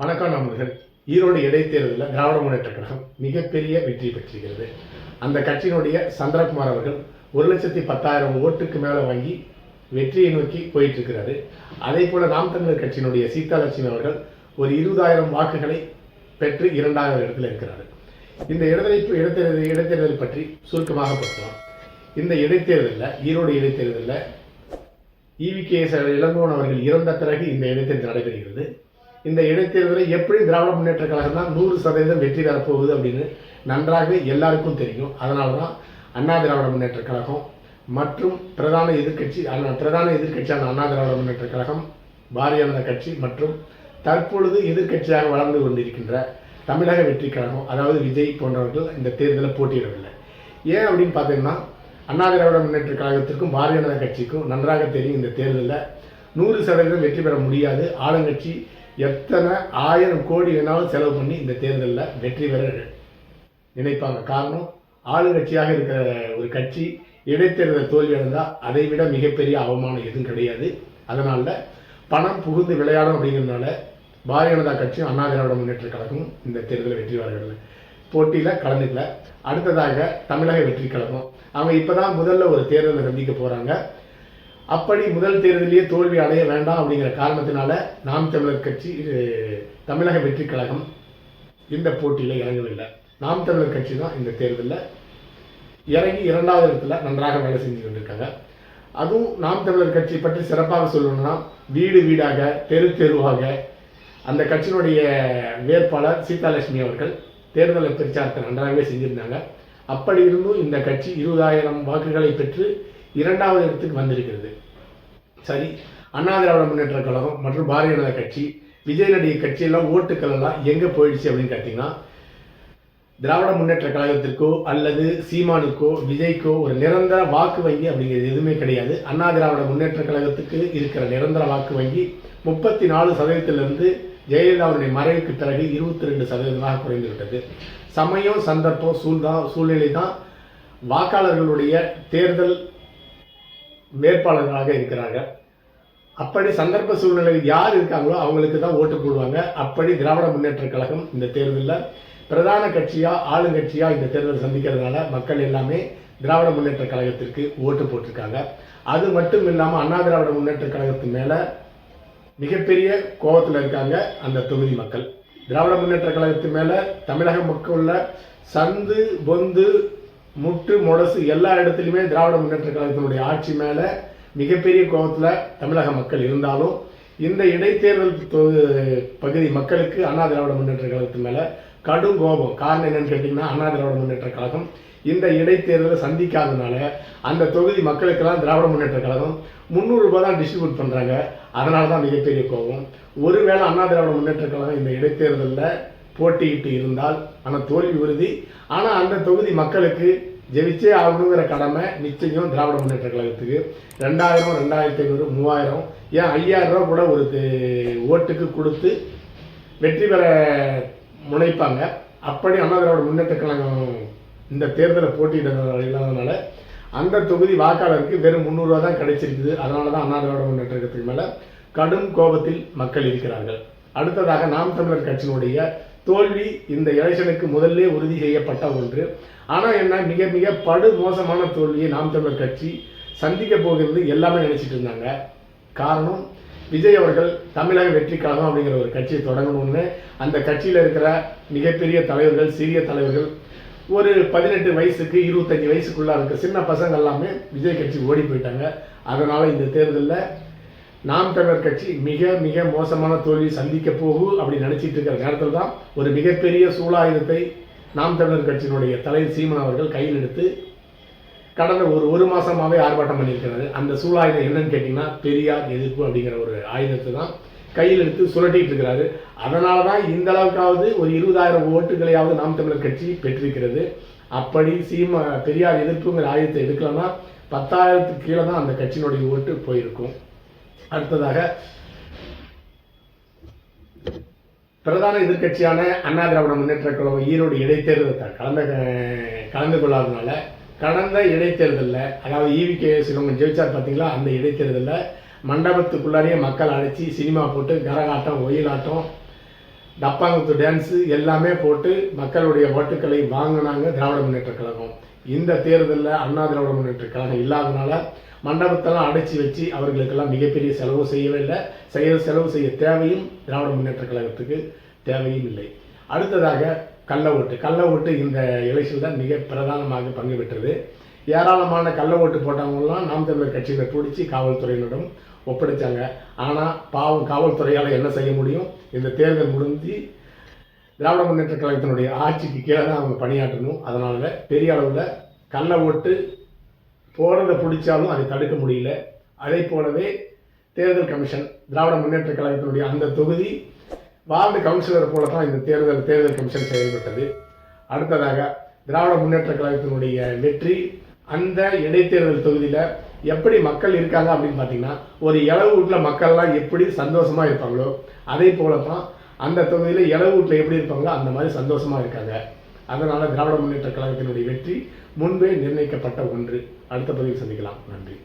வணக்கம் நண்பர்கள். ஈரோடு இடைத்தேர்தலில் திராவிட முன்னேற்ற கழகம் மிகப்பெரிய வெற்றி பெற்றிருக்கிறது. அந்த கட்சியினுடைய சந்திரகுமார் அவர்கள் ஒரு லட்சத்தி பத்தாயிரம் ஓட்டுக்கு மேலே வாங்கி வெற்றியை நோக்கி போயிட்டு இருக்கிறாரு அதே போல நாம் தமிழர் கட்சியினுடைய சீதாலட்சுமி அவர்கள் ஒரு இருபதாயிரம் வாக்குகளை பெற்று இரண்டாவது இடத்துல இருக்கிறார். இந்த இடைத்தேர்தல் இடைத்தேர்தல் இடைத்தேர்தல் பற்றி சுருக்கமாக பார்க்கலாம் இந்த இடைத்தேர்தலில் ஈரோடு இடைத்தேர்தலில் இவிகேஎஸ் இளங்கோன் அவர்கள் இறந்த பிறகு இந்த இடைத்தேர்தல் நடைபெறுகிறது. இந்த இடைத்தேர்தலை எப்படி திராவிட முன்னேற்ற கழகம் தான் நூறு சதவீதம் வெற்றி தரப்போகுது அப்படின்னு நன்றாகவே எல்லாருக்கும் தெரியும். அதனால தான் அண்ணா திராவிட முன்னேற்ற கழகம் மற்றும் பிரதான எதிர்க்கட்சி பிரதான எதிர்க்கட்சியான அண்ணா திராவிட முன்னேற்ற கழகம் பாரதிய ஜனதா கட்சி மற்றும் தற்பொழுது எதிர்க்கட்சியாக வளர்ந்து கொண்டிருக்கின்ற தமிழக வெற்றி கழகம் அதாவது விஜய் போன்றவர்கள் இந்த தேர்தலில் போட்டியிடவில்லை. ஏன் அப்படின்னு பார்த்தீங்கன்னா அண்ணா திராவிட முன்னேற்ற கழகத்திற்கும் பாரதிய ஜனதா கட்சிக்கும் நன்றாக தெரியும் இந்த தேர்தலில் நூறு சதவீதம் வெற்றி பெற முடியாது. ஆளுங்கட்சி எத்தனை ஆயிரம் கோடி வேணாலும் செலவு பண்ணி இந்த தேர்தலில் வெற்றி பெற நினைப்பாங்க. காரணம் ஆளுங்கட்சியாக இருக்கிற ஒரு கட்சி இடைத்தேர்தல் தோல்வி அடைந்தால் அதை விட மிகப்பெரிய அவமானம் எதுவும் கிடையாது. அதனால பணம் புகுந்து விளையாடும் அப்படிங்கிறதுனால பாரதிய ஜனதா கட்சியும் அண்ணா திராவிட முன்னேற்ற கழகமும் இந்த தேர்தலில் வெற்றி பெறவில்லை போட்டியில் கலந்துக்கல. அடுத்ததாக தமிழக வெற்றி கழகம். அவங்க இப்பதான் முதல்ல ஒரு தேர்தலை சந்திக்க போகிறாங்க அப்படி முதல் தேர்தலையே தோல்வி அடைய வேண்டாம் அப்படிங்கிற காரணத்தினால நாம் தமிழர் கட்சி தமிழக வெற்றி கழகம் இந்த போட்டியில் இறங்கவில்லை. நாம் தமிழர் கட்சி தான் இந்த தேர்தலில் இறங்கி இரண்டாவது இடத்துல நன்றாக வேலை செஞ்சு கொண்டிருக்காங்க. அதுவும் நாம் தமிழர் கட்சி பற்றி சிறப்பாக சொல்லணும்னா வீடு வீடாக தெரு தெருவாக அந்த கட்சியினுடைய வேட்பாளர் சீதாலட்சுமி அவர்கள் தேர்தலை பிரச்சாரத்தை நன்றாகவே செஞ்சிருந்தாங்க. அப்படி இருந்தும் இந்த கட்சி இருபதாயிரம் வாக்குகளை பெற்று இரண்டாவது இடத்துக்கு வந்திருக்கிறது. சரி அண்ணா திராவிட முன்னேற்ற கழகம் மற்றும் பாரதிய ஜனதா கட்சி விஜயனுடைய கட்சியெல்லாம் ஓட்டுக்கள் எல்லாம் எங்கே போயிடுச்சு அப்படின்னு கேட்டிங்கன்னா திராவிட முன்னேற்ற கழகத்திற்கோ அல்லது சீமானுக்கோ விஜய்க்கோ ஒரு நிரந்தர வாக்கு வங்கி அப்படிங்கிறது எதுவுமே கிடையாது. அண்ணா திராவிட முன்னேற்ற கழகத்துக்கு இருக்கிற நிரந்தர வாக்கு வங்கி முப்பத்தி நாலு சதவீதத்திலிருந்து ஜெயலலிதாவுடைய மறைவுக்கு பிறகு இருபத்தி ரெண்டு சதவீதமாக குறைந்து விட்டது சமயம் சந்தர்ப்பம் சூழ்தான் சூழ்நிலை தான் வாக்காளர்களுடைய தேர்தல் வேட்பாளர்களாக இருக்கிறார்கள் அப்படி சந்தர்ப்ப சூழ்நிலையில் யார் இருக்காங்களோ அவங்களுக்கு தான் ஓட்டு போடுவாங்க. அப்படி திராவிட முன்னேற்ற கழகம் இந்த தேர்தலில் பிரதான கட்சியாக ஆளுங்கட்சியாக இந்த தேர்தல் சந்திக்கிறதுனால மக்கள் எல்லாமே திராவிட முன்னேற்ற கழகத்திற்கு ஓட்டு போட்டிருக்காங்க. அது மட்டும் இல்லாமல் அண்ணா திராவிட முன்னேற்ற கழகத்து மேலே மிகப்பெரிய கோபத்தில் இருக்காங்க அந்த தொகுதி மக்கள். திராவிட முன்னேற்ற கழகத்து மேலே தமிழக மக்களில் சந்து பொந்து முட்டு முடசு எல்லா இடத்துலையுமே திராவிட முன்னேற்ற கழகத்தினுடைய ஆட்சி மேலே மிகப்பெரிய கோபத்தில் தமிழக மக்கள் இருந்தாலும் இந்த இடைத்தேர்தல் தொகு பகுதி மக்களுக்கு அண்ணா திராவிட முன்னேற்ற கழகத்து மேலே கடும் கோபம். காரணம் என்னன்னு கேட்டிங்கன்னா அண்ணா திராவிட முன்னேற்ற கழகம் இந்த இடைத்தேர்தலை சந்திக்காதனால அந்த தொகுதி மக்களுக்கெல்லாம் திராவிட முன்னேற்ற கழகம் முந்நூறு ரூபாய் தான் டிஸ்ட்ரிபியூட் பண்ணுறாங்க அதனால தான் மிகப்பெரிய கோபம். ஒருவேளை அண்ணா திராவிட முன்னேற்ற கழகம் இந்த இடைத்தேர்தலில் போட்டியிட்டு இருந்தால் ஆனால் தோல்வி உறுதி ஆனால் அந்த தொகுதி மக்களுக்கு ஜெயிச்சே ஆகணுங்கிற கடமை நிச்சயம் திராவிட முன்னேற்ற கழகத்துக்கு. ரெண்டாயிரம் ரெண்டாயிரத்தி ஐநூறு மூவாயிரம். ஏன் ஐயாயிரம் ரூபா கூட ஒரு ஓட்டுக்கு கொடுத்து வெற்றி பெற முனைப்பாங்க. அப்படி அண்ணா திராவிட முன்னேற்ற கழகம் இந்த தேர்தலை போட்டியிட இல்லாதனால அந்த தொகுதி வாக்காளருக்கு வெறும் முந்நூறுரூவா தான் கிடைச்சிருக்குது. அதனால தான் அண்ணா திராவிட முன்னேற்ற கழகத்துக்கு மேலே கடும் கோபத்தில் மக்கள் இருக்கிறார்கள். அடுத்ததாக நாம் தமிழர் கட்சியினுடைய தோல்வி இந்த எலெக்ஷனுக்கு முதல்ல உறுதி செய்யப்பட்ட ஒன்று. ஆனால் என்ன மிக மிக படு மோசமான தோல்வியை நாம் தமிழர் கட்சி சந்திக்க போகிறது எல்லாமே நினைச்சிட்டு இருந்தாங்க. காரணம் விஜய் அவர்கள் தமிழக வெற்றி கழகம் அப்படிங்கிற ஒரு கட்சியை தொடங்கணும்னு. அந்த கட்சியில் இருக்கிற மிகப்பெரிய தலைவர்கள் சிறிய தலைவர்கள் ஒரு பதினெட்டு வயசுக்கு இருபத்தஞ்சி வயசுக்குள்ளே இருக்க சின்ன பசங்க எல்லாமே விஜய் கட்சி ஓடி போயிட்டாங்க. அதனால் இந்த தேர்தலில் நாம் தமிழர் கட்சி மிக மிக மோசமான தோல்வி சந்திக்க போகும் அப்படி நினைச்சிட்டு இருக்கிற நேரத்தில் தான் ஒரு மிகப்பெரிய சூழாயுதத்தை நாம் தமிழர் கட்சியினுடைய தலைவர் சீமன் அவர்கள் கையில் எடுத்து கடந்த ஒரு ஒரு மாதமாகவே ஆர்ப்பாட்டம் பண்ணியிருக்கிறாரு. அந்த சூழாயுதம் என்னன்னு கேட்டிங்கன்னா பெரியார் எதிர்ப்பு அப்படிங்கிற ஒரு ஆயுதத்தை தான் கையில் எடுத்து சுரட்டிட்டு இருக்கிறாரு. அதனால தான் இந்த அளவுக்காவது ஒரு இருபதாயிரம் ஓட்டுகளையாவது நாம் தமிழர் கட்சி பெற்றிருக்கிறது. அப்படி சீம பெரியார் எதிர்ப்புங்கிற ஆயுதத்தை எடுக்கலன்னா பத்தாயிரத்துக்கு கீழே தான் அந்த கட்சியினுடைய ஓட்டு போயிருக்கும். அடுத்ததாக பிரதான எதிர்க்கட்சியான அண்ணா திராவிட முன்னேற்ற கழகம் ஈரோடு இடைத்தேர்தல் த- கலந்த கலந்து கொள்ளாததுனால கடந்த இடைத்தேர்தலில் அதாவது E ஈவிகே சிலவங்க ஜெயிச்சார் பார்த்தீங்களா? அந்த இடைத்தேர்தலில் மண்டபத்துக்குள்ளாரையே மக்கள் அழைச்சி சினிமா போட்டு கரகாட்டம் ஒயிலாட்டம் டப்பாங்குத்து டான்ஸு எல்லாமே போட்டு மக்களுடைய ஓட்டுக்களை வாங்கினாங்க திராவிட முன்னேற்ற கழகம். இந்த தேர்தலில் அண்ணா திராவிட முன்னேற்ற கழகம் இல்லாதனால மண்டபத்தெல்லாம் அடைச்சி வச்சு அவர்களுக்கெல்லாம் மிகப்பெரிய செலவு செய்யவே இல்லை. செய்ய செலவு செய்ய தேவையும் திராவிட முன்னேற்ற கழகத்துக்கு தேவையும் இல்லை. அடுத்ததாக கள்ள ஓட்டு. கள்ள ஓட்டு இந்த எலெக்ஷனில் மிக பிரதானமாக பங்கு பெற்றது. ஏராளமான கள்ள ஓட்டு போட்டவங்கலாம் நாம் தமிழர் கட்சியினர் பிடிச்சி காவல்துறையினரிடம் ஒப்படைச்சாங்க. ஆனால் பாவம் காவல்துறையால் என்ன செய்ய முடியும்? இந்த தேர்தல் முடிஞ்சு திராவிட முன்னேற்ற கழகத்தினுடைய ஆட்சிக்கு கீழே தான் அவங்க பணியாற்றணும். அதனால பெரிய அளவில் கள்ள ஓட்டு போகிறத பிடிச்சாலும் அதை தடுக்க முடியல. அதே போலவே தேர்தல் கமிஷன் திராவிட முன்னேற்ற கழகத்தினுடைய அந்த தொகுதி வார்டு கவுன்சிலர் போல தான் இந்த தேர்தல் தேர்தல் கமிஷன் செயல்பட்டது. அடுத்ததாக திராவிட முன்னேற்ற கழகத்தினுடைய வெற்றி அந்த இடைத்தேர்தல் தொகுதியில் எப்படி மக்கள் இருக்காங்க அப்படின்னு பார்த்தீங்கன்னா ஒரு இளவு மக்கள்லாம் எப்படி சந்தோஷமாக இருப்பாங்களோ அதே போல தான் அந்த தொகுதியில் இளவு எப்படி இருப்பாங்களோ அந்த மாதிரி சந்தோஷமாக இருக்காங்க. அதனால் திராவிட முன்னேற்ற கழகத்தினுடைய வெற்றி முன்பே நிர்ணயிக்கப்பட்ட ஒன்று. அடுத்த பதிவு சந்திக்கலாம். நன்றி.